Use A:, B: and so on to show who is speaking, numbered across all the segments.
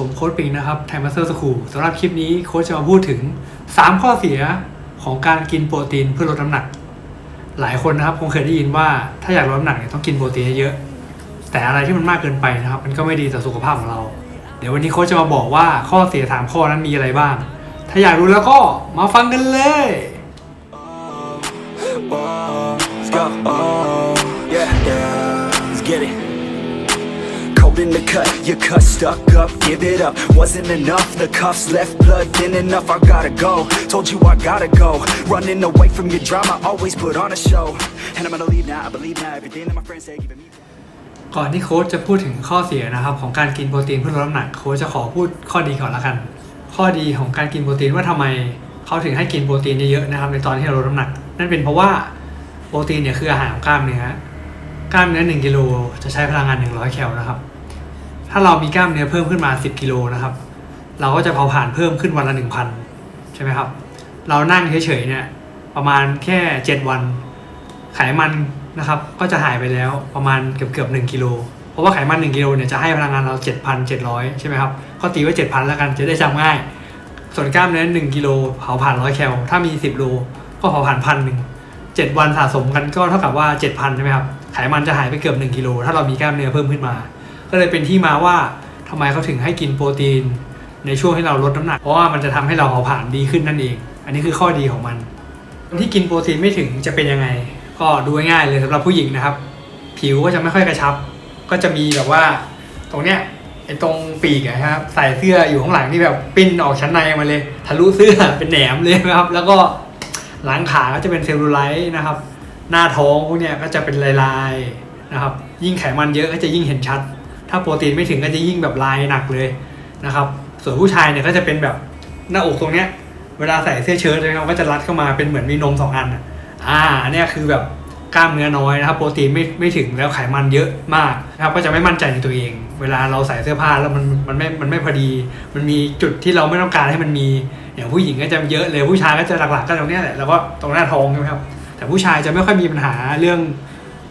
A: ผมโค้ชปิงนะครับไทมัสเซอร์สคูลสำหรับคลิปนี้โค้ชจะมาพูดถึง 3 ข้อเสียของการกินโปรตีนเพื่อลดน้ำหนัก หลายคนนะครับคงเคยได้ยินว่าถ้าอยากลดน้ำหนักเนี่ยต้องกินโปรตีนเยอะแต่อะไรที่มันมากเกินไปนะครับ มันก็ไม่ดีต่อสุขภาพของเรา เดี๋ยววันนี้โค้ชจะมาบอกว่าข้อเสีย 3 ข้อนั้นมีอะไรบ้าง ถ้าอยากรู้แล้วก็มาฟังกันเลย
B: Cold in the cut, you cut stuck up, give it up. Wasn't enough, the cuffs left blood thin enough. I gotta go. Told you I gotta go. Running away from your drama, always put on a show. And I'm gonna leave now, I believe now everything that my friends say, giving me.
A: ก่อนที่โค้ชจะพูดถึงข้อเสียนะครับของการกินโปรตีนเพื่อลดน้ำหนักโค้ชจะขอพูดข้อดีก่อนละกัน ข้อดีของการกินโปรตีนว่าทำไมเขาถึงให้กินโปรตีนเยอะๆนะครับในตอนที่เราลดน้ำหนัก นั่นเป็นเพราะว่าโปรตีนเนี่ยคืออาหารของกล้ามเนื้อกล้ามเนื้อ1กิโลจะใช้พลังงาน 100 แคลนะครับ ถ้าเรามีกล้ามเนื้อเพิ่มขึ้นมา 10กิโลนะครับ เราก็จะเผาผลาญเพิ่มขึ้นวันละ 1,000 ใช่ไหมครับ เรานั่งเฉยๆเนี่ยประมาณแค่ 7 วัน ไขมันนะครับ ก็จะหายไปแล้วประมาณเกือบเกือบหนึ่งกิโลเพราะว่าไขมัน 1กิโลเนี่ยจะให้พลังงานเรา 7,700 ใช่ไหมครับก็ตีไว้7,000 แล้วกันจะได้จำง่าย ส่วนกล้ามเนื้อ1กิโลเผาผ่าน 100 แคลถ้ามี 10โลก็เผาผ่านพันหนึ่ง7วันสะสมกันก็เท่ากับว่า 7,000 ใช่ไหมครับไขมันจะหายไปเกือบ 1กิโลถ้าเรามีกล้ามเนื้อเพิ่มขึ้นมา ก็เลยเป็นที่มาว่าทำไมเขาถึงให้กินโปรตีน ในช่วงที่เราลดน้ำหนัก เพราะว่ามันจะทำให้เราเผาผลาญดีขึ้นนั่นเอง อันนี้คือข้อดีของมันคนที่กินโปรตีนไม่ถึงจะเป็นยังไง ก็ดูง่ายเลยสำหรับผู้หญิงนะครับ ผิวก็จะไม่ค่อยกระชับ ก็จะมีแบบว่าตรงเนี้ยไอ้ตรงปีกอะครับใส่เสื้ออยู่ข้างหลังที่แบบปิ้นออกชั้นในมาเลย ทะลุเสื้อเป็นแหนมเลยนะครับ แล้วก็หลังขาก็จะเป็นเซลลูไลท์นะครับ หน้าท้องพวกเนี้ยก็จะเป็นลายๆนะครับ ยิ่งไขมันเยอะก็จะยิ่งเห็นชัด ถ้าโปรตีนไม่ถึงก็จะยิ่งแบบลายหนักเลยนะครับ ส่วนผู้ชายเนี่ยก็จะเป็นแบบหน้าอกตรงเนี้ย เวลาใส่เสื้อเชิ้ตนะครับก็จะรัดเข้ามาเป็นเหมือนมีนมสองอันอะอ่าเนี่ยคือแบบกล้ามเนื้อน้อยนะครับโปรตีนไม่ไม่ถึงแล้วไขมันเยอะมากนะครับก็จะไม่มั่นใจในตัวเอง เวลาเราใส่เสื้อผ้าแล้วมันมันไม่มันไม่พอดี มันมีจุดที่เราไม่ต้องการให้มันมีอย่างผู้หญิงก็จะเยอะเลยผู้ชายก็จะหลักๆก็ตรงเนี้ยแหละแล้วก็ตรงหน้าท้องใช่ไหมครับแต่ผู้ชายจะไม่ค่อยมีปัญหาเรื่อง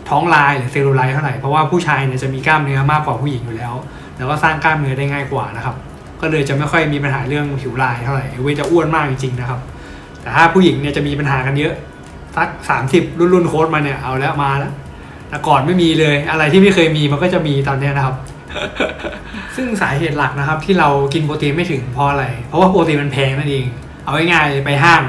A: ท้องลายหรือเซลลูไลท์เท่าไหร่เพราะว่าผู้ชายเนี่ยจะมีกล้ามเนื้อมากกว่าผู้หญิงอยู่แล้ว แล้วก็สร้างกล้ามเนื้อได้ง่ายกว่านะครับ ก็เลยจะไม่ค่อยมีปัญหาเรื่องผิวลายเท่าไหร่เวจะอ้วนมากจริงๆนะครับ แต่ถ้าผู้หญิงเนี่ยจะมีปัญหากันเยอะสักสามสิบรุ่นรุ่นโค้ดมาเนี่ยเอาแล้วมาแล้วแต่ก่อนไม่มีเลยอะไรที่ไม่เคยมีมันก็จะมีตอนนี้นะครับ ซึ่งสาเหตุหลักนะครับ ที่เรากินโปรตีนไม่ถึงเพราะอะไร เพราะว่าโปรตีนมันแพงนั่นเอง เอาง่ายๆไปห้าง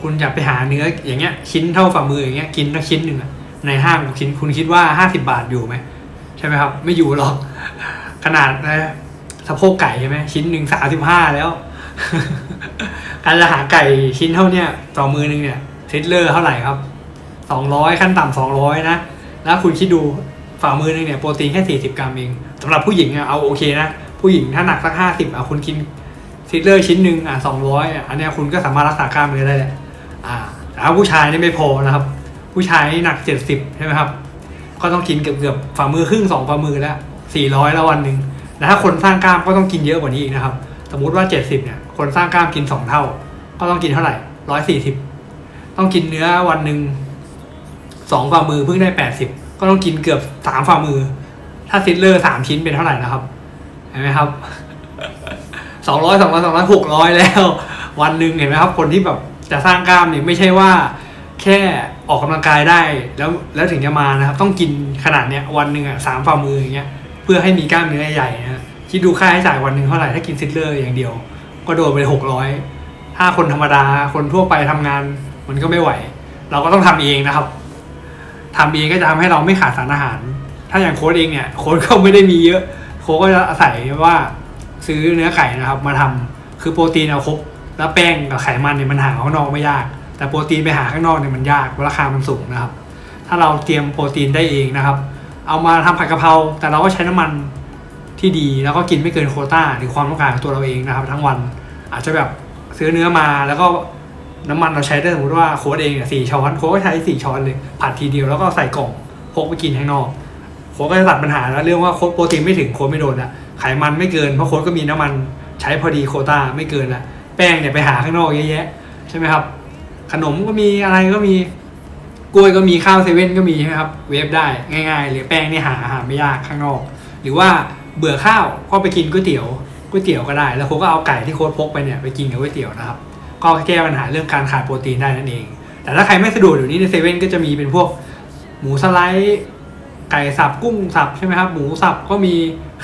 A: คุณอยากไปหาเนื้ออย่างเงี้ยชิ้นเท่าฝ่ามืออย่างเงี้ยกินทั้งชิ้นหนึ่งอะ ในห้างคุณคิดคุณคิดว่าห้าสิบาทอยู่ไหมใช่ไหมครับ ไม่อยู่หรอก ขนาดนะสะโพกไก่ใช่ไหมชิ้นหนึ่งสามสิบห้าแล้วการจะหาไก่ชิ้นเท่าเนี้ยต่อมือหนึงเนี่ยซิดเลอร์เท่าไหร่ครับสองร้อยขั้นต่ำสองร้อยนะแล้วคุณคิดดูฝ่ามือหนึงเนี่ยโปรตีนแค่สี่สิบกรัมเองสำหรับผู้หญิงอะเอาโอเคนะผู้หญิงถ้าหนักสักห้าสิบอะคุณกินซิดเลอร์ชิ้นหนึ่งอะสองร้อยอะอันเนี้ยคุณก็สามารถรักษากล้ามเนื้อได้แหละอ่าแต่ผู้ชายนี่ไม่พอนะครับ ผู้ชายนี่หนักเจ็ดสิบใช่ไหมครับ ก็ต้องกินเกือบเกือบฝ่ามือครึ่งสองฝ่ามือแล้วสี่ร้อยแล้ววันหนึ่งแต่ถ้าคนสร้างกล้ามก็ต้องกินเยอะกว่านี้อีกนะครับ สมมุติว่าเจ็ดสิบเนี่ยคนสร้างกล้ามกินสองเท่า ก็ต้องกินเท่าไหร่ร้อยสี่สิบต้องกินเนื้อวันหนึ่งสองฝ่ามือเพิ่งได้แปดสิบก็ต้องกินเกือบสามฝ่ามือ ถ้าซิดเลอร์สามชิ้นเป็นเท่าไหร่นะครับเห็นไหมครับสองร้อยสองร้อยสองร้อยหกร้อยแล้ว วันหนึ่งเห็นไหมครับ คนที่แบบจะสร้างกล้ามเนี่ยไม่ใช่ว่า แค่ออกกำลังกายได้แล้วแล้วถึงจะมานะครับ ต้องกินขนาดเนี้ยวันหนึ่งอะสามฝ่ามืออย่างเงี้ยเพื่อให้มีกล้ามเนื้อใหญ่นะคิดดูค่าใช้จ่ายวันหนึ่งเท่าไหร่ถ้ากินซิดเลอร์อย่างเดียว ก็โดนไปหกร้อยถ้าคนธรรมดาคนทั่วไปทำงานมันก็ไม่ไหว เราก็ต้องทำเองนะครับทำเองก็จะทำให้เราไม่ขาดสารอาหาร ถ้าอย่างโค้ดเองเนี่ยโค้ดก็ไม่ได้มีเยอะโค้ดก็จะอาศัยว่าซื้อเนื้อไก่นะครับ มาทำคือโปรตีนเอาครบแล้วแป้งกับไขมันเนี่ยมันหาข้างนอกไม่ยาก แต่โปรตีนไปหาข้างนอกเนี่ยมันยากราคามันสูงนะครับ ถ้าเราเตรียมโปรตีนได้เองนะครับ เอามาทำผัดกะเพราแต่เราก็ใช้น้ำมันที่ดีแล้วก็กินไม่เกินโคต้าหรือความต้องการของตัวเราเองนะครับ ทั้งวันอาจจะแบบซื้อเนื้อมาแล้วก็น้ำมันเราใช้ได้สมมติว่าโค้ดเองเนี่ยสี่ช้อนโค้ดก็ใช้สี่ช้อนเลยผัดทีเดียวแล้วก็ใส่กล่องพกไปกินข้างนอกโค้ดก็จะตัดปัญหาแล้วเรื่องว่าโค้ดโปรตีนไม่ถึงโค้ดไม่โดนอะไขมันไม่เกินเพราะโค้ดก็มีน้ำมันใช้พอดีโคต้าไม่เกินละแป้งเนี่ยไปหาข้างนอกเยอะแยะใช่ไหมครับ ขนมก็มีอะไรก็มีกล้วยก็มีข้าวเซเว่นก็มีใช่ไหมครับ เวฟได้ง่ายๆเลยแป้งนี่หาหาไม่ยากข้างนอก หรือว่าเบื่อข้าวก็ไปกินก๋วยเตี๋ยวก๋วยเตี๋ยวก็ได้ แล้วโค้ก็เอาไก่ที่โค้ชพกไปเนี่ยไปกินกับก๋วยเตี๋ยวนะครับ ก็แก้ปัญหาเรื่องการขาดโปรตีนได้นั่นเอง แต่ถ้าใครไม่สะดวกเดี๋ยวนี้ในเซเว่นก็จะมีเป็นพวกหมูสไลด์ไก่สับกุ้งสับใช่ไหมครับหมูสับก็มี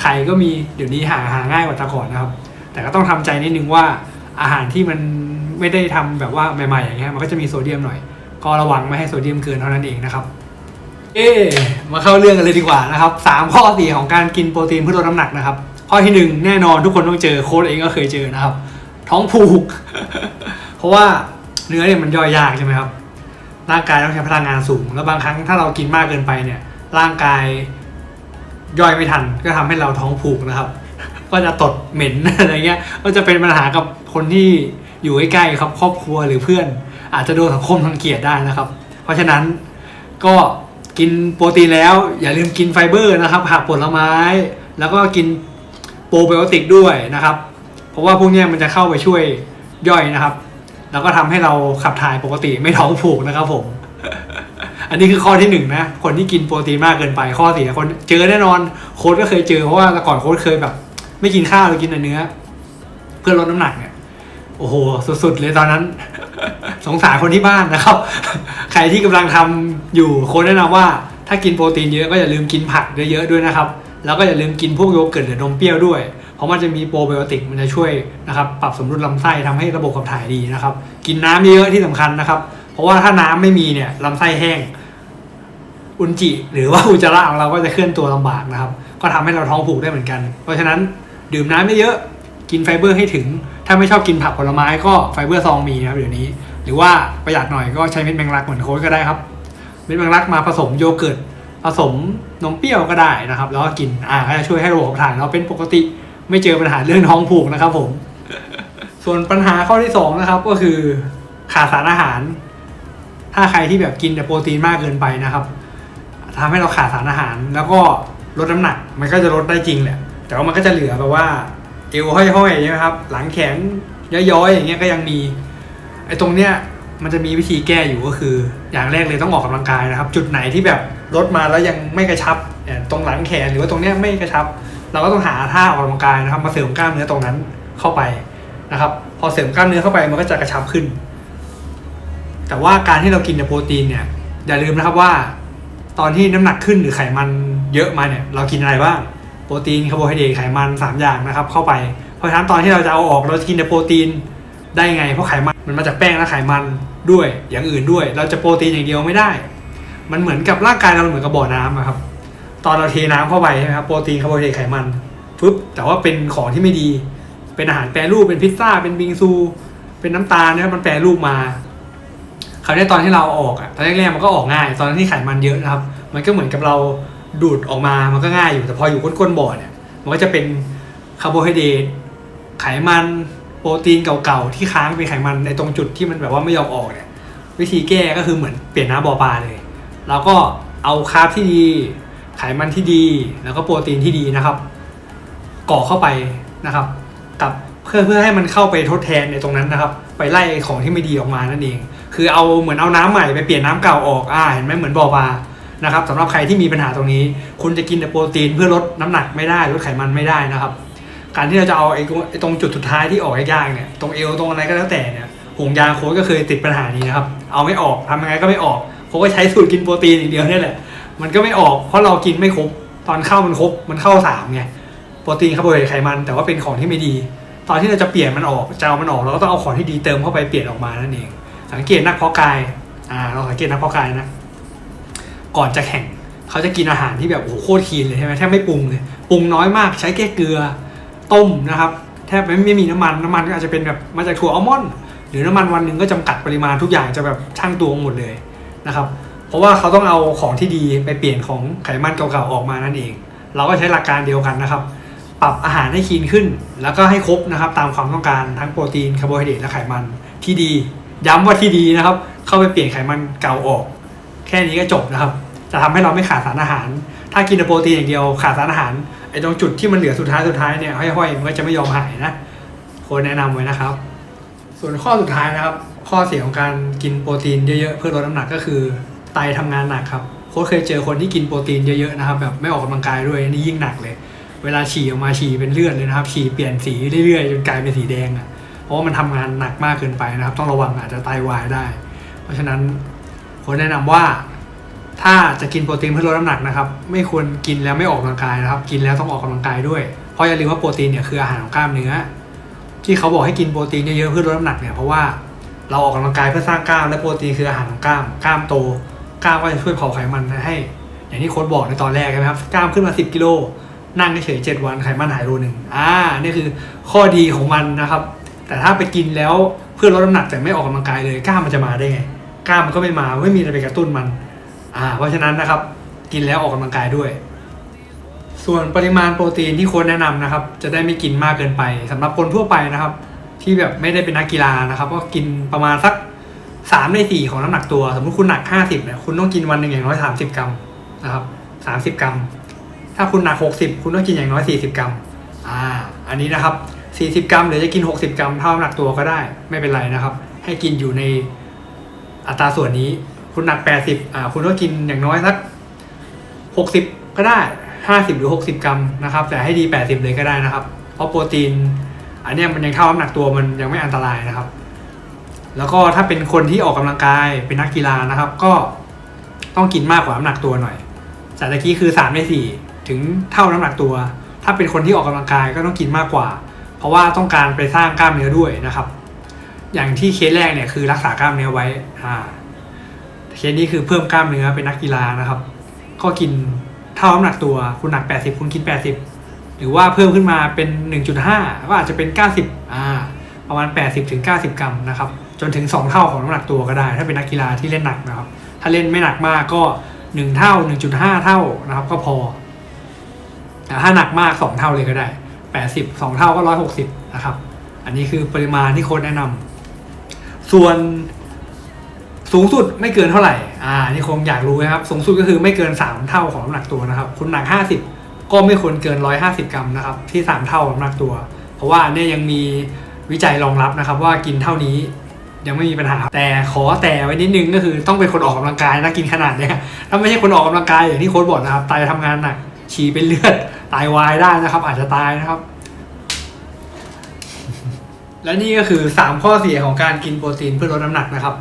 A: ไข่ก็มีเดี๋ยวนี้หาหาง่ายกว่าแต่ก่อนนะครับ แต่ก็ต้องทำใจนิดนึงว่าอาหารที่มัน ไม่ได้ทำแบบว่าใหม่ๆอย่างเงี้ยมันก็จะมีโซเดียมหน่อย ก็ระวังไม่ให้โซเดียมเกินเท่านั้นเองนะครับ เอ๊มาเข้าเรื่องกันเลยดีกว่านะครับสามข้อเสียของการกินโปรตีนเพื่อลดน้ำหนักนะครับ ข้อที่หนึ่งแน่นอนทุกคนต้องเจอโค้ดเองก็เคยเจอนะครับ ท้องผูก เพราะว่าเนื้อเนี่ยมันย่อยยากใช่ไหมครับร่างกายต้องใช้พลังงานสูง แล้วบางครั้งถ้าเรากินมากเกินไปเนี่ย ร่างกายย่อยไม่ทัน ก็ทำให้เราท้องผูกนะครับ ก็จะตดเหม็นอะไรเงี้ย ก็จะเป็นปัญหากับคนที่ อยู่ใกล้ๆครับครอบครัวหรือเพื่อน อาจจะโดนสังคมรังเกียจได้นะครับ เพราะฉะนั้นก็กินโปรตีนแล้ว อย่าลืมกินไฟเบอร์นะครับผักผลไม้ แล้วก็กินโปรไบโอติกด้วยนะครับ เพราะว่าพวกนี้มันจะเข้าไปช่วยย่อยนะครับ แล้วก็ทำให้เราขับถ่ายปกติไม่ท้องผูกนะครับผม อันนี้คือข้อที่หนึ่งนะ คนที่กินโปรตีนมากเกินไปข้อเสียคนเจอแน่นอนโค้ดก็เคยเจอเพราะว่าแต่ก่อนโค้ดเคยแบบ ไม่กินข้าวเลยกินแต่เนื้อ เพื่อลดน้ำหนักเนี่ย อ้โห สุดๆ เลยตอนนั้น สงสารคนที่บ้านนะครับ ใครที่กำลังทำอยู่ค้ดแนะนำว่า ถ้ากินโปรตีนเยอะก็อย่าลืมกินผักเยอะๆด้วยนะครับ แล้วก็อย่าลืมกินพวกโยเกิร์ตหรือนมเปรี้ยวด้วย เพราะมันจะมีโปรไบโอติกมันจะช่วยนะครับปรับสมดุลลำไส้ทำให้ระบบขับถ่ายดีนะครับ กินน้ำเยอะที่สำคัญนะครับ เพราะว่าถ้าน้ำไม่มีเนี่ยลำไส้แห้ง อุจจิ หรือว่าอุจจาระของเราก็จะเคลื่อนตัวลำบากนะครับ ก็ทำให้เราท้องผูกได้เหมือนกัน เพราะฉะนั้นดื่มน้ำไม่เยอะกินไฟเบอร์ให้ถึง ถ้าไม่ชอบกินผักผลไม้ก็ไฟเบอร์ซองมีนะครับเดี๋ยวนี้ หรือว่าประหยัดหน่อยก็ใช้เม็ดแมงลักเหมือนโค้ชก็ได้ครับ เม็ดแมงลักมาผสมโยเกิร์ตผสมนมเปรี้ยวก็ได้นะครับ แล้วก็กินอ่าก็จะช่วยให้ระบบขับถ่ายเราเป็นปกติไม่เจอปัญหาเรื่องท้องผูกนะครับผม ส่วนปัญหาข้อที่สองนะครับก็คือขาดสารอาหาร ถ้าใครที่แบบกินแต่โปรตีนมากเกินไปนะครับทำให้เราขาดสารอาหารแล้วก็ลดน้ำหนัก มันก็จะลดได้จริงแหละแต่ว่ามันก็จะเหลือแบบว่า เอวห้อยๆใช่ไหมครับ หลังแขนย้อยๆอย่างเงี้ยก็ยังมีไอ้ตรงเนี้ยมันจะมีวิธีแก้อยู่ก็คือ อย่างแรกเลยต้องออกกำลังกายนะครับ จุดไหนที่แบบลดมาแล้วยังไม่กระชับตรงหลังแขนหรือว่าตรงเนี้ยไม่กระชับ เราก็ต้องหาท่าออกกำลังกายนะครับ มาเสริมกล้ามเนื้อตรงนั้นเข้าไปนะครับ พอเสริมกล้ามเนื้อเข้าไปมันก็จะกระชับขึ้น แต่ว่าการที่เรากินโปรตีนเนี่ยอย่าลืมนะครับว่า ตอนที่น้ำหนักขึ้นหรือไขมันเยอะมาเนี่ย เรากินอะไรบ้าง รตีนคาร์โบไฮเดรตไขมันสามอย่างนะครับเข้าไป เพราะฉะนั้นตอนที่เราจะเอาออกเราจะกินแต่โปรตีนได้ไง เพราะไขมันมันมาจากแป้งและไขมันด้วยอย่างอื่นด้วย เราจะโปรตีนอย่างเดียวไม่ได้ มันเหมือนกับร่างกายเราเหมือนกับบ่อน้ำครับ ตอนเราเทน้ำเข้าไปใช่ไหมครับโปรตีนคาร์โบไฮเดรตไขมันปุ๊บแต่ว่าเป็นของที่ไม่ดี เป็นอาหารแปรรูปเป็นพิซซ่าเป็นบิงซู เป็นน้ำตาลเนี่ยมันแปรรูปมาคราวนี้ตอนที่เราออกอะตอนแรกๆมันก็ออกง่าย ตอนที่ไขมันเยอะนะครับ มันก็เหมือนกับเรา ดูดออกมามันก็ง่ายอยู่แต่พออยู่ก้นๆบ่อเนี่ยมันก็จะเป็นคาร์โบไฮเดรตไขมันโปรตีนเก่าๆที่ค้างเป็นไขมันในตรงจุดที่มันแบบว่าไม่ยอมออกเนี่ยวิธีแก้ก็คือเหมือนเปลี่ยนน้ำบ่อปลาเลยเราก็เอาคาร์บที่ดี ไขมันที่ดี แล้วก็โปรตีนที่ดีนะครับก่อเข้าไปนะครับกับเพื่อเพื่อให้มันเข้าไปทดแทนในตรงนั้นนะครับ ไปไล่ของที่ไม่ดีออกมานั่นเอง คือเอาเหมือนเอาน้ำใหม่ไปเปลี่ยนน้ำเก่าออกอ่าเห็นไหมเหมือนบ่อปลา นะครับสำหรับใครที่มีปัญหาตรงนี้ คุณจะกินแต่โปรตีนเพื่อลดน้ำหนักไม่ได้ลดไขมันไม่ได้นะครับ การที่เราจะเอาไอ้ตรงจุดสุดท้ายที่ออกยากๆเนี่ยตรงเอวตรงอะไรก็แล้วแต่เนี่ยห่วงยางโค้ชก็เคยติดปัญหานี้นะครับ เอาไม่ออกทำยังไงก็ไม่ออกเขาก็ใช้สูตรกินโปรตีนอย่างเดียวนี่แหละ มันก็ไม่ออกเพราะเรากินไม่ครบตอนเข้ามันครบมันเข้าสามไงโปรตีนคาร์โบไฮเดรตไขมันแต่ว่าเป็นของที่ไม่ดี ตอนที่เราจะเปลี่ยนมันออกจะเอามันออกเราก็ต้องเอาของที่ดีเติมเข้าไปเปลี่ยนออกมานั่นเอง สังเกตนักเพาะกายอ่าเราสังเกตนักเพาะกายนะ ก่อนจะแข่งเขาจะกินอาหารที่แบบโอ้โหโคตรคีนเลยใช่ไหมแทบไม่ปรุงเลยปรุงน้อยมากใช้แค่เกลือต้มนะครับแทบไม่ไม่มีน้ำมันน้ำมันก็อาจจะเป็นแบบมาจากถั่วอัลมอนด์หรือน้ำมันวันหนึ่งก็จำกัดปริมาณทุกอย่างจะแบบช่างตวงหมดเลยนะครับเพราะว่าเขาต้องเอาของที่ดีไปเปลี่ยนของไขมันเก่าๆออกมานั่นเอง เราก็ใช้หลักการเดียวกันนะครับ ปรับอาหารให้คีนขึ้น แล้วก็ให้ครบนะครับตามความต้องการทั้งโปรตีนคาร์โบไฮเดรตและไขมันที่ดี ย้ำว่าที่ดีนะครับ เข้าไปเปลี่ยนไขมันเก่าออก แค่นี้ก็จบนะครับ จะทำให้เราไม่ขาดสารอาหาร ถ้ากินโปรตีนอย่างเดียวขาดสารอาหารไอ้ตรงจุดที่มันเหลือสุดท้ายสุดท้ายเนี่ยห้อยๆมันก็จะไม่ยอมหายนะโค้ชแนะนำไว้นะครับ ส่วนข้อสุดท้ายนะครับ ข้อเสียของการกินโปรตีนเยอะๆเพื่อลดน้ำหนักก็คือไตทำงานหนักครับโค้ชเคยเจอคนที่กินโปรตีนเยอะๆนะครับแบบไม่ออกกำลังกายด้วยนี่ยิ่งหนักเลย เวลาฉี่ออกมาฉี่เป็นเลือดเลยนะครับ ฉี่เปลี่ยนสีเรื่อยๆจนกลายเป็นสีแดงอะเพราะว่ามันทำงานหนักมากเกินไปนะครับ ต้องระวังอาจจะไตวายได้ เพราะฉะนั้นผมแนะนำว่า ถ้าจะกินโปรตีนเพื่อลดน้ำหนักนะครับ ไม่ควรกินแล้วไม่ออกกำลังกายนะครับ กินแล้วต้องออกกำลังกายด้วย เพราะอย่าลืมว่าโปรตีนเนี่ยคืออาหารของกล้ามเนื้อ ที่เขาบอกให้กินโปรตีนเยอะๆเพื่อลดน้ำหนักเนี่ยเพราะว่าเราออกกำลังกายเพื่อสร้างกล้ามและโปรตีนคืออาหารของกล้าม กล้ามโต กล้ามก็จะช่วยเผาไขมันให้ อย่างที่โค้ชบอกในตอนแรกใช่ไหมครับ กล้ามขึ้นมา 10 กิโล นั่งเฉยๆ7วันไขมันหายโลหนึ่งอ่า นี่คือข้อดีของมันนะครับ แต่ถ้าไปกินแล้วเพื่อลดน้ำหนักแต่ไม่ออกกำลังกายเลย กล้ามมันจะมาได้ไง กล้ามมันก็ไม่มา ไม่มีอะไรไปกระตุ้นมัน อ่าเพราะฉะนั้นนะครับกินแล้วออกกำลังกายด้วย ส่วนปริมาณโปรตีนที่ค้ชแนะนำนะครับ จะได้ไม่กินมากเกินไปสำหรับคนทั่วไปนะครับ ที่แบบไม่ได้เป็นนักกีฬานะครับ ก็กินประมาณสักสามในสี่ของน้ำหนักตัว สมมติคุณหนักห้าสิบเนี่ยคุณต้องกินวันหนึ่งอย่างน้อยสามสิบกรัมนะครับสามสิบกรัม ถ้าคุณหนักหกสิบคุณต้องกินอย่างน้อยสี่สิบกรัมอ่าอันนี้นะครับสี่สิบกรัมหรือจะกินหกสิบกรัมเท่าน้ำหนักตัวก็ได้ไม่เป็นไรนะครับ ให้กินอยู่ในอัตราส่วนนี้ คุณหนักแปดสิบอ่าคุณต้องกินอย่างน้อยสักหกสิบก็ได้ห้าสิบหรือหกสิบกรัมนะครับ แต่ให้ดีแปดสิบเลยก็ได้นะครับ เพราะโปรตีน อันนี้มันยังเท่าน้ำหนักตัวมันยังไม่อันตรายนะครับ แล้วก็ถ้าเป็นคนที่ออกกำลังกายเป็นนักกีฬานะครับ ก็ต้องกินมากกว่าน้ำหนักตัวหน่อยจากตะกี้คือสามในสี่ถึงเท่าน้ำหนักตัว ถ้าเป็นคนที่ออกกำลังกายก็ต้องกินมากกว่า เพราะว่าต้องการไปสร้างกล้ามเนื้อด้วยนะครับ อย่างที่เคสแรกเนี่ยคือรักษากล้ามเนื้อไว้อ่า เคสนี้คือเพิ่มกล้ามเนื้อเป็นนักกีฬานะครับ ก็กินเท่าน้ำหนักตัวคุณหนัก 80 คุณกิน 80 หรือว่าเพิ่มขึ้นมาเป็น 1.5 ก็อาจจะเป็น 90อ่าประมาณ 80ถึง90 กรัมนะครับ จนถึง 2 เท่าของน้ำหนักตัวก็ได้ ถ้าเป็นนักกีฬาที่เล่นหนักนะครับ ถ้าเล่นไม่หนักมากก็ 1 เท่า 1.5 เท่านะครับ ก็พอ แต่ถ้าหนักมาก 2 เท่าเลยก็ได้ 80 2 เท่าก็ 160 นะครับ อันนี้คือปริมาณที่โค้ชแนะนำส่วน สูงสุดไม่เกินเท่าไหร่ อ่า นี่คงอยากรู้นะครับ สูงสุดก็คือไม่เกิน 3 เท่าของน้ำหนักตัวนะครับ คุณหนัก 50 ก็ไม่ควรเกิน 150 กรัมนะครับ ที่ 3 เท่าของน้ำหนักตัว เพราะว่าเนี่ยยังมีวิจัยรองรับนะครับ ว่ากินเท่านี้ยังไม่มีปัญหา แต่ขอแต่ไว้นิดนึงก็คือต้องเป็นคนออกกำลังกายนะกินขนาดเนี้ย ถ้าไม่ใช่คนออกกำลังกายอย่างที่โค้ชบอกนะครับไตทำงานหนักฉี่เป็นเลือดตายวายได้นะครับ อาจจะตายนะครับ และนี่ก็คือ 3 ข้อเสียของการกินโปรตีนเพื่อลดน้ำหนักนะครับ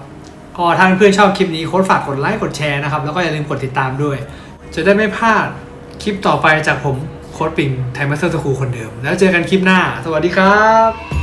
A: ก็ถ้าเพื่อนๆชอบคลิปนี้โค้ดฝากกดไลค์กดแชร์นะครับ แล้วก็อย่าลืมกดติดตามด้วย จะได้ไม่พลาดคลิปต่อไปจากผมโค้ดปิงไทมัสเตอร์สคูลคนเดิม แล้วเจอกันคลิปหน้า สวัสดีครับ